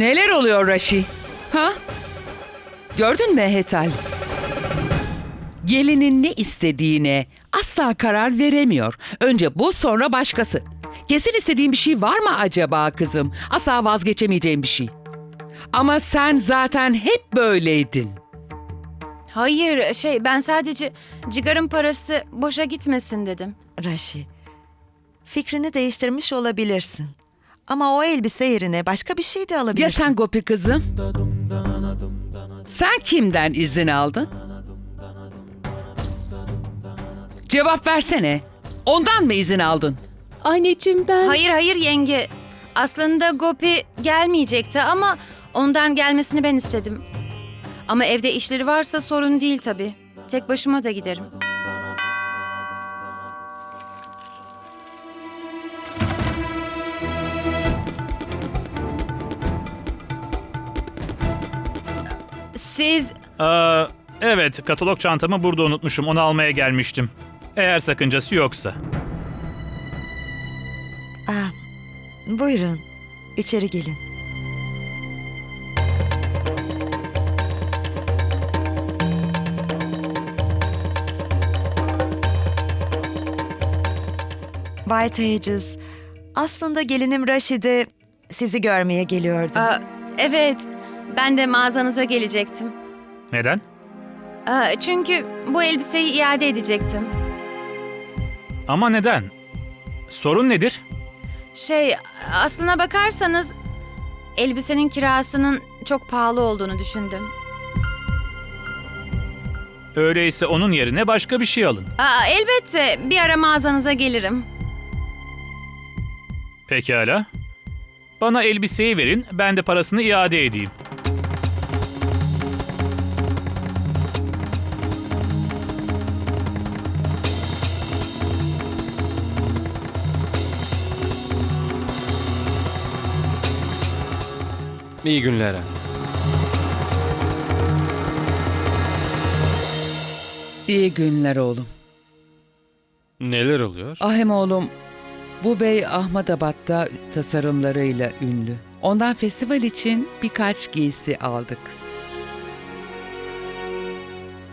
Neler oluyor Raşi? Ha? Gördün mü Hetal? Gelinin ne istediğine asla karar veremiyor. Önce bu sonra başkası. Kesin istediğin bir şey var mı acaba kızım? Asla vazgeçemeyeceğim bir şey. Ama sen zaten hep böyleydin. Hayır şey ben sadece cigarın parası boşa gitmesin dedim. Raşi, fikrini değiştirmiş olabilirsin. Ama o elbise yerine başka bir şey de Ya alabilirsin. sen Gopi kızım? Sen kimden izin aldın? Cevap versene. Ondan mı izin aldın? Anneciğim ben... Hayır hayır yenge. Aslında Gopi gelmeyecekti ama ondan gelmesini ben istedim. Ama evde işleri varsa sorun değil tabii. Tek başıma da giderim. Siz Aa, evet, katalog çantamı burada unutmuşum. Onu almaya gelmiştim. Eğer sakıncası yoksa. Aa, buyurun, içeri gelin. Bay Tejas, aslında gelinim Raşide sizi görmeye geliyordu. Aa, evet ben de mağazanıza gelecektim. Neden? Aa, çünkü bu elbiseyi iade edecektim. Ama neden? Sorun nedir? Şey, aslına bakarsanız elbisenin kirasının çok pahalı olduğunu düşündüm. Öyleyse onun yerine başka bir şey alın. Aa, elbette bir ara mağazanıza gelirim. Pekala. Bana elbiseyi verin, ben de parasını iade edeyim. İyi günler. İyi günler oğlum. Neler oluyor? Ahem oğlum, bu bey Ahmedabad'da tasarımlarıyla ünlü. Ondan festival için birkaç giysi aldık.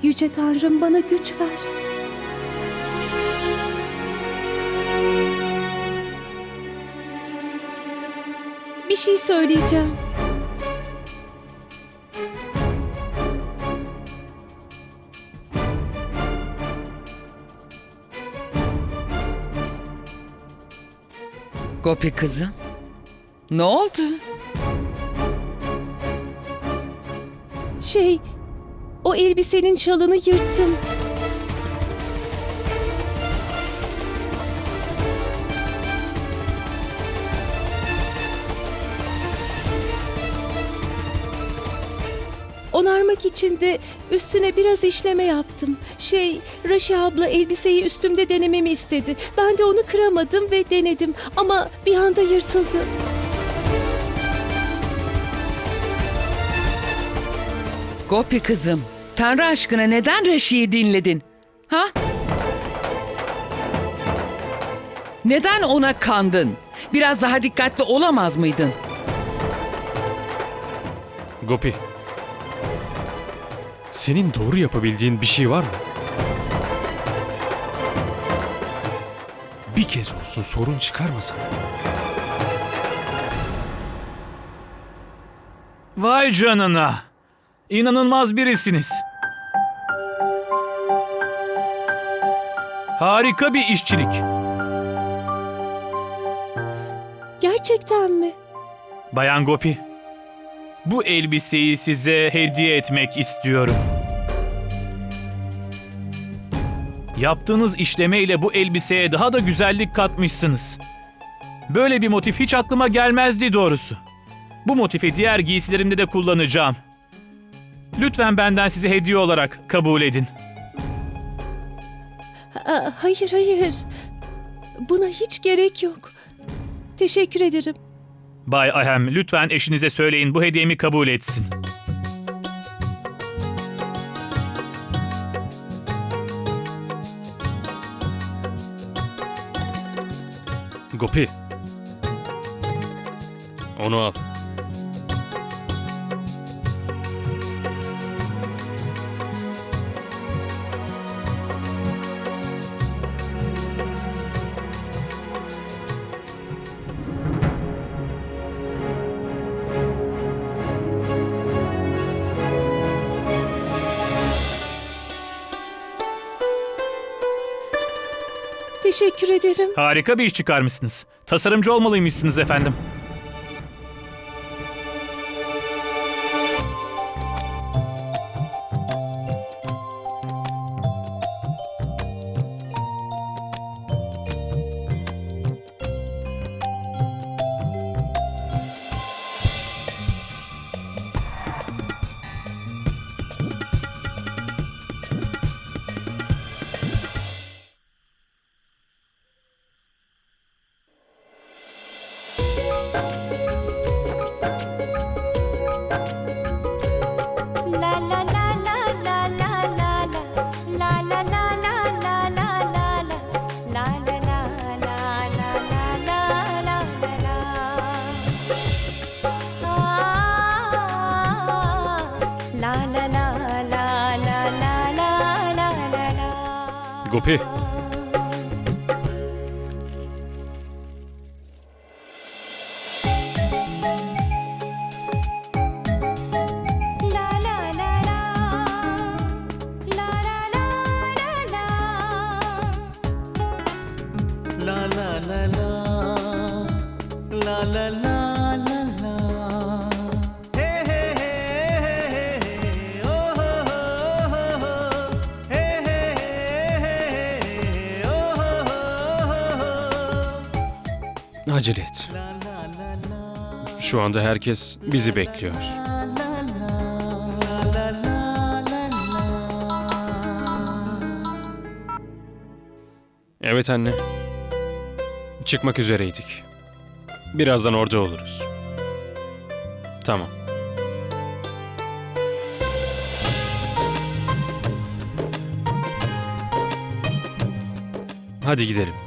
Yüce Tanrım bana güç ver. Bir şey söyleyeceğim. Gopi kızım, ne oldu? Şey, o elbisenin şalını yırttım. Onarmak için de üstüne biraz işleme yaptım. Şey, Raşi abla elbiseyi üstümde denememi istedi. Ben de onu kıramadım ve denedim ama bir anda yırtıldı. Gopi kızım, Tanrı aşkına neden Reşi'yi dinledin? Ha? Neden ona kandın? Biraz daha dikkatli olamaz mıydın? Gopi. Senin doğru yapabildiğin bir şey var mı? Bir kez olsun sorun çıkarmasın. Vay canına! İnanılmaz birisiniz. Harika bir işçilik. Gerçekten mi? Bayan Gopi, bu elbiseyi size hediye etmek istiyorum. Yaptığınız işlemeyle bu elbiseye daha da güzellik katmışsınız. Böyle bir motif hiç aklıma gelmezdi doğrusu. Bu motifi diğer giysilerimde de kullanacağım. Lütfen benden size hediye olarak kabul edin. Aa, hayır hayır. Buna hiç gerek yok. Teşekkür ederim. Bay Ahem, lütfen eşinize söyleyin bu hediyemi kabul etsin. Gopi. Onu teşekkür ederim. Harika bir iş çıkarmışsınız. Tasarımcı olmalıymışsınız efendim. Gopi, acele et. Şu anda herkes bizi bekliyor. Evet anne. Çıkmak üzereydik. Birazdan orada oluruz. Tamam. Hadi gidelim.